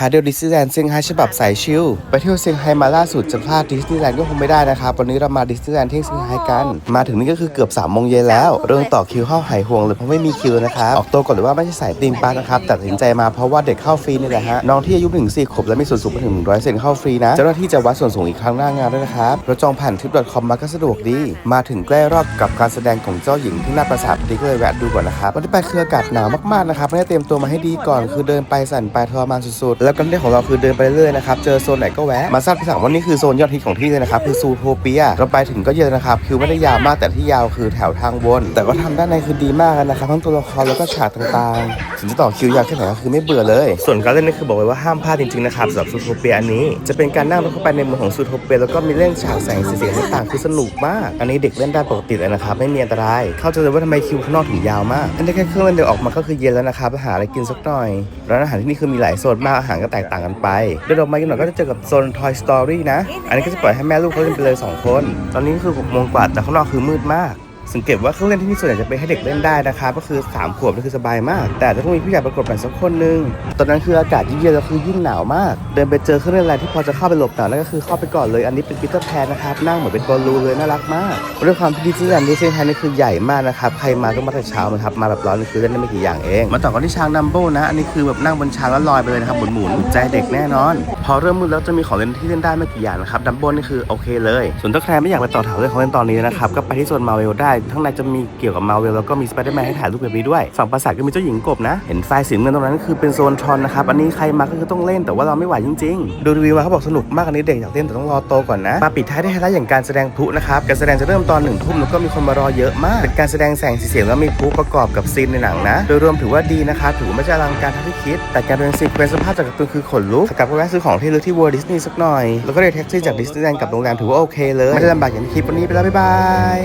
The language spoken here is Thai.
พาเที่ยวดิสนีย์แลนด์เซี่ยงไฮ้ฉบับสายชิลไปเที่ยวเซี่ยงไฮ้มาล่าสุดจะพลาดดิสนีย์แลนด์ก็คงไม่ได้นะครับ วันนี้เรามาดิสนีย์แลนด์ที่เซี่ยงไฮ้กัน มาถึงนี่ก็คือเกือบ3ามโมงเย็นแล้ว เรื่องต่อคิวเข้าหายห่วงเลยเพราะไม่มีคิวนะครับ ออกตัวก่อนเลยว่าไม่ใช่สายตีมปาร์คนะครับแต่ตัดสินใจมาเพราะว่าเด็กเข้าฟรีนี่แหละฮะ น้องที่อายุ1 4ขวบและมีส่วนสูงไปถึง100เซนเข้าฟรีนะ เจ้าหน้าที่จะวัดส่วนสูงอีกครั้งหน้างานด้วยนะครับเราจองผ่านทิป .com มาก็สะดวกดี มาถึงใกล้รอบกับการแสดงของเจ้าหญิงที่หน้าปราสาทดีก็เลยแวะดูก่อนนะครับวันที่ไปคืออากาศหนาวมากๆนะครับไม่ได้เตรียมตัวมาให้ดีก่อนคือเดินไปสั่นไปทรมานสุดๆแล้วกันเรื่องของเราคือเดินไปเรื่อยนะครับ เจอโซนไหนก็แวะ มาทราบทีหลังว่านี่คือโซนยอดฮิตของที่เลยนะครับ คือซูโทเปียเราไปถึงก็เยอะนะครับ คือไม่ได้ยาวมากแต่ที่ยาวคือแถวทางวน แต่ก็ทำด้านในคือดีมากนะครับ ทั้งตัวละครแล้วก็ฉากต่างๆถึงจะต่อคิวยาวแค่ไหนก็คือไม่เบื่อเลย ส่วนการเล่นนี่คือบอกไว้ว่าห้ามพลาดจริงๆนะครับสำหรับซูโทเปียอันนี้ จะเป็นการนั่งรถเข้าไปในเมืองของซูโทเปียแล้วก็มีเล่นฉากแสงสีเสียงต่างๆคือสนุกมาก อันนี้เด็กเล่นได้ปกติเลยนะครับไม่มีอันตราย เข้าใจเลยว่าทำไมคิวข้างนอกถึงยาวมากอันนี้แค่เครื่องเล่นเดียวออกมาก็คือเย็นแล้วนะครับหาอะไรกินสักหน่อยร้านอาหารที่นี่คือมีหลายโซนมากอาหารก็แตกต่างกันไปเดินออกมาอีกหน่อยก็จะเจอกับโซน Toy Story นะ อันนี้ก็จะปล่อยให้แม่ลูกเขาเล่นไปเลย 2 คน ตอนนี้คือ6โมงกว่าแต่ข้างนอกคือมืดมาก สังเกตว่าเครื่องเล่นที่นี่ส่วนใหญ่จะเป็นให้เด็กเล่นได้นะครับก็คือ 3 ขวบนี่คือสบายมาก แต่อาจะต้องมีผู้ใหญ่ประกบหน่อยสักคนนึง ตอนนั้นคืออากาศยิ่งเย็นแล้วคือยิ่งหนาวมาก เดินไปเจอเครื่องเล่นอะไรที่พอจะเข้าไปหลบหนาวนั่นก็คือเข้าไปก่อนเลย อันนี้เป็นปีเตอร์แพนนะครับนั่งเหมือนเป็นบอลลูนเลยน่ารักมากด้วยความที่ดิสนีย์แลนด์ดิสนีย์แลนนี่คือใหญ่มากนะครับใครมาก็มาแต่เช้านะครับมาแบบร้อนคือเล่นได้ไม่กี่อย่างเองมาต่อกันที่ช้างดัมโบนะอันนี้คือแบบนั่งบนช้างแล้วลอยไปเลยนะครับหมุนหมุนๆใจเด็กแน่นอน พอเริ่มมืดแล้วจะมีของเล่นที่เล่นได้ไม่กี่อย่างนะครับดัมโบนี่คือโอเคเลยส่วนถ้าใครไม่อยากไปต่อแถวเรื่องของเล่นตอนนี้นะครับก็ไปที่โซนมาเวลได้ทั้างในจะมีเกี่ยวกับมาเวลแล้วก็มีสไปเดอร์แมนให้ถ่ายรูปแบบนี้ด้วยฝั่งปราสาทก็มีเจ้าหญิงกบนะ เห็นไฟสีเงินตรงนั้นคือเป็นโซนทรอนนะครับอันนี้ใครมาก็คือต้องเล่นแต่ว่าเราไม่ไหวจริงๆ ดูรีวิวมาเขาบอกสนุกมากอันนี้เด็กอยากเล่นแต่ต้องรอโตก่อนนะมาปิดท้ายที่ไฮไลท์อย่างการแสดงพลุนะครับการแสดงจะเริ่มตอนหนึ่งทุ่มแล้วก็มีคนมารอเยอะมากเป็นการแสดงแสงสีเสียงแล้วมีพลุประกอบกับซีนในหนังนะ โดยรวมถือว่าดีนะครับถือว่าไม่ใช่อลังการเท่าที่คิด แต่การเป็นซีเควนสภาพจากการ์ตูนคือขนลุกกลับไปแวะซื้อของที่ลึกที่วอร์ดิสนีย์สักหน่อยแล้วก็เรียกแท็กซี่จากดิสนีย์แลนด์กลับโรงแรมถือว่าโอเคเลยไม่ได้ลำบากอย่างที่คิดวันนี้ไปแล้วบ๊ายบาย